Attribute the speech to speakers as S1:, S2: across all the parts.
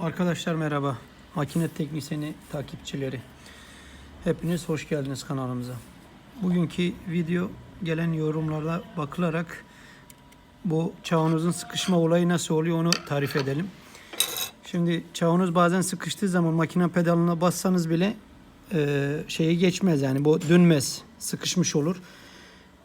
S1: Arkadaşlar merhaba. Makine teknisyeni takipçileri. Hepiniz hoş geldiniz kanalımıza. Bugünkü video gelen yorumlara bakılarak bu çavanozun sıkışma olayı nasıl oluyor onu tarif edelim. Şimdi çavanoz bazen sıkıştığı zaman makine pedalına bassanız bile e, şeyi geçmez yani bu dönmez. Sıkışmış olur.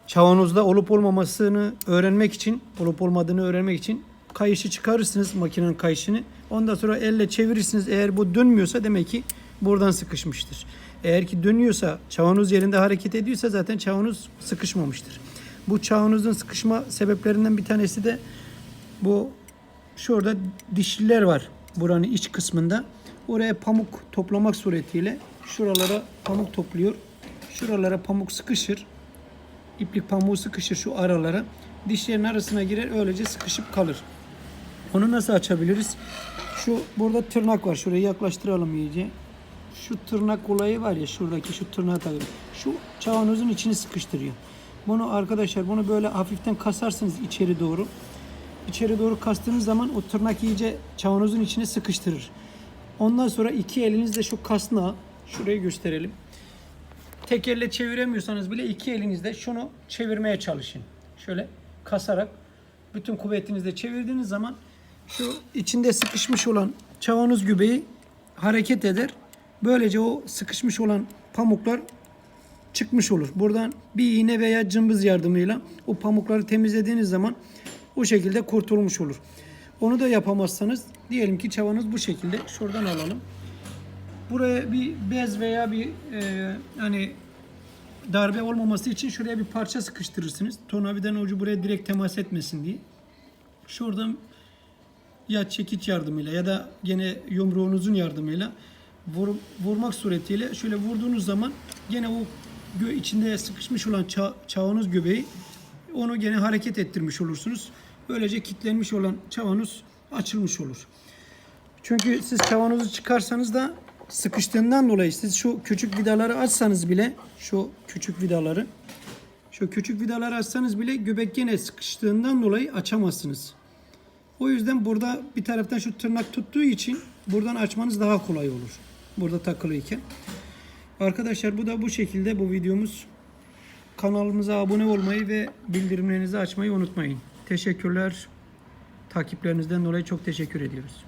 S1: Çavanozda olup olmamasını öğrenmek için, olup olmadığını öğrenmek için kayışı çıkarırsınız makinenin kayışını. Ondan sonra elle çevirirsiniz. Eğer bu dönmüyorsa demek ki buradan sıkışmıştır. Eğer ki dönüyorsa, çavanoz yerinde hareket ediyorsa zaten çavanoz sıkışmamıştır. Bu çavanozun sıkışma sebeplerinden bir tanesi de bu şurada dişliler var buranın iç kısmında. Oraya pamuk toplamak suretiyle şuralara pamuk topluyor. Şuralara pamuk sıkışır. İplik pamuğu sıkışır şu aralara. Dişlerin arasına girer öylece sıkışıp kalır. Onu nasıl açabiliriz? Şu burada tırnak var. Şurayı yaklaştıralım iyice. Şu tırnak olayı var ya şuradaki şu tırnağı takıyor. Şu çavanozun içini sıkıştırıyor. Bunu arkadaşlar bunu böyle hafiften kasarsınız içeri doğru. İçeri doğru kastığınız zaman o tırnak iyice çavanozun içine sıkıştırır. Ondan sonra iki elinizle şu kasnağı şurayı gösterelim. Tek elle çeviremiyorsanız bile iki elinizle şunu çevirmeye çalışın. Şöyle kasarak bütün kuvvetinizle çevirdiğiniz zaman şu içinde sıkışmış olan çavanoz gübeyi hareket eder. Böylece o sıkışmış olan pamuklar çıkmış olur. Buradan bir iğne veya cımbız yardımıyla o pamukları temizlediğiniz zaman o şekilde kurtulmuş olur. Onu da yapamazsanız diyelim ki çavanız bu şekilde şuradan alalım. Buraya bir bez veya bir e, hani darbe olmaması için şuraya bir parça sıkıştırırsınız. Tornavidanın ucu buraya direkt temas etmesin diye. Şuradan ya çekiç yardımıyla ya da gene yumruğunuzun yardımıyla vur, vurmak suretiyle şöyle vurduğunuz zaman gene o gö içinde sıkışmış olan ça çavanoz göbeği onu gene hareket ettirmiş olursunuz. Böylece kilitlenmiş olan çavanoz açılmış olur. Çünkü siz kavanozu çıkarsanız da sıkıştığından dolayı siz şu küçük vidaları açsanız bile şu küçük vidaları şu küçük vidaları açsanız bile göbek gene sıkıştığından dolayı açamazsınız. O yüzden burada bir taraftan şu tırnak tuttuğu için buradan açmanız daha kolay olur. Burada takılıyken. Arkadaşlar bu da bu şekilde bu videomuz. Kanalımıza abone olmayı ve bildirimlerinizi açmayı unutmayın. Teşekkürler. Takiplerinizden dolayı çok teşekkür ediyoruz.